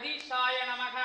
அகதீஷாய நமக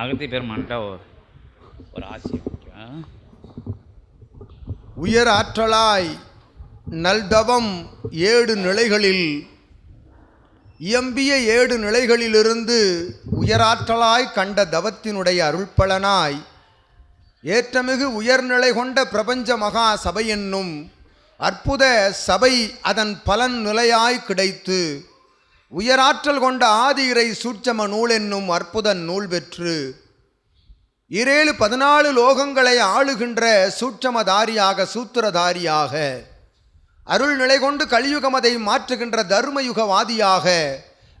அகத்தி பெருமான்ட்ட ஒரு ஒரு உயர் ஆற்றலாய் நல்தவம் ஏடு நிலைகளில் இயம்பிய ஏடு நிலைகளிலிருந்து உயராற்றலாய் கண்ட தவத்தினுடைய அருள்பலனாய் ஏற்றமிகு உயர்நிலை கொண்ட பிரபஞ்ச மகா சபை என்னும் அற்புத சபை அதன் பலன் நிலையாய் கிடைத்து உயராற்றல் கொண்ட ஆதி இறை சூட்சம நூல் என்னும் அற்புத நூல் பெற்று இரேழு பதினாலு லோகங்களை ஆளுகின்ற சூட்சமதாரியாக சூத்திரதாரியாக அருள் நிலை கொண்டு கலியுகமதை மாற்றுகின்ற தர்மயுகவாதியாக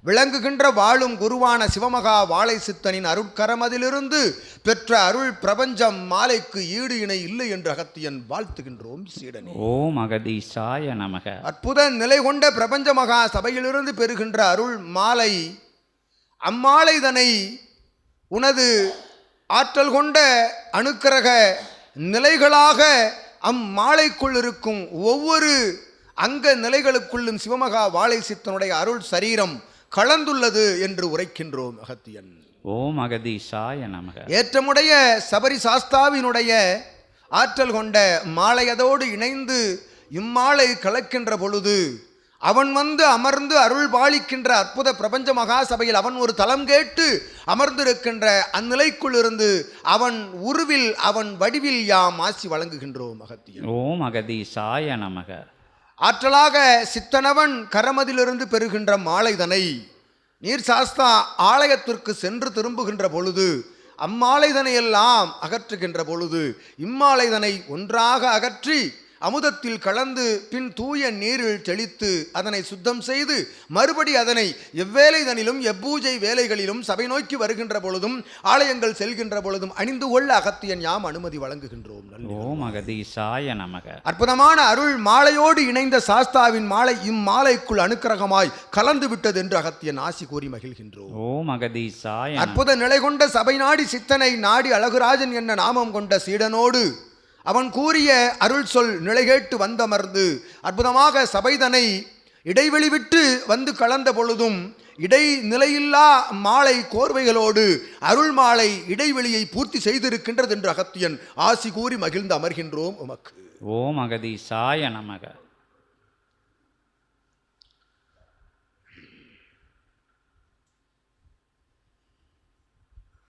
விளங்குகின்ற வாழும் குருவான சிவமகா வாழை சித்தனின் அருட்கரமதிலிருந்து பெற்ற அருள் பிரபஞ்சம் மாலைக்கு ஈடு இணை இல்லை என்று அகத்தியன் வாழ்த்துகின்றோம் சீடனே. ஓம் அகதீஷாய நமக. அற்புத நிலை கொண்ட பிரபஞ்ச மகா சபையிலிருந்து பெறுகின்ற அருள் மாலை அம்மாலைதனை உனது ஆற்றல் கொண்ட அணுக்கரக நிலைகளாக அம்மாலைக்குள் இருக்கும் ஒவ்வொரு அங்க நிலைகளுக்குள்ளும் சிவமகா வாழை சித்தனுடைய அருள் சரீரம் கலந்துள்ளது என்று உரைக்கின்றோம் அகத்தியன். ஓம் அகதீஷாய நமக. ஏற்றமுடைய சபரி சாஸ்தாவினுடைய ஆற்றல் கொண்ட மாலையதோடு இணைந்து இம்மாலை கலக்கின்ற பொழுது அவன் வந்து அமர்ந்து அருள் பாலிக்கின்ற அற்புத பிரபஞ்ச மகா சபையில் அவன் ஒரு தலம் கேட்டு அமர்ந்திருக்கின்ற அந்நிலைக்குள் இருந்து அவன் உருவில் அவன் வடிவில் யாம் ஆசி வழங்குகின்றோம் அகத்தியன். ஓம் அகதீஷாய நமக. ஆற்றலாக சித்தனவன் கரமதிலிருந்து பெறுகின்ற மாலைதனை நீர் சாஸ்தா ஆலயத்திற்கு சென்று திரும்புகின்ற பொழுது அம்மாலைதனை எல்லாம் அகற்றுகின்ற பொழுது இம்மாலைதனை ஒன்றாக அகற்றி அமுதத்தில் கலந்து பின் தூய நீரில் தெளித்து அதனை சுத்தம் செய்து மறுபடி அதனை எவ்வேலைதனிலும் எப்பூஜை வேலைகளிலும் சபை நோக்கி வருகின்ற பொழுதும் ஆலயங்கள் செல்கின்ற பொழுதும் அணிந்து கொள்ள அகத்தியன் யாம் அனுமதி வழங்குகின்றோம். ஓம் அகதீஷாய நமக. அற்புதமான அருள் மாலையோடு இணைந்த சாஸ்தாவின் மாலை இம்மாலைக்குள் அனுக்கிரகமாய் கலந்து விட்டது என்று அகத்தியன் ஆசி கூறி மகிழ்கின்றோம். ஓம் அகதீஷாய நமக. அற்புத நிலை கொண்ட சபை நாடி சித்தனை நாடி அழகுராஜன் என்ற நாமம் கொண்ட சீடனோடு அவன் கூறிய அருள் சொல் நிலைகேட்டு வந்தமர்ந்து அற்புதமாக சபைதனை இடைவெளி விட்டு வந்து கலந்த பொழுதும் இடை நிலையில்லா மாலை கோர்வைகளோடு அருள் மாலை இடைவெளியை பூர்த்தி செய்திருக்கின்றது என்று அகத்தியன் ஆசி கூறி மகிழ்ந்து அமர்கின்றோம் உமக்கு. ஓம் சாய நமக.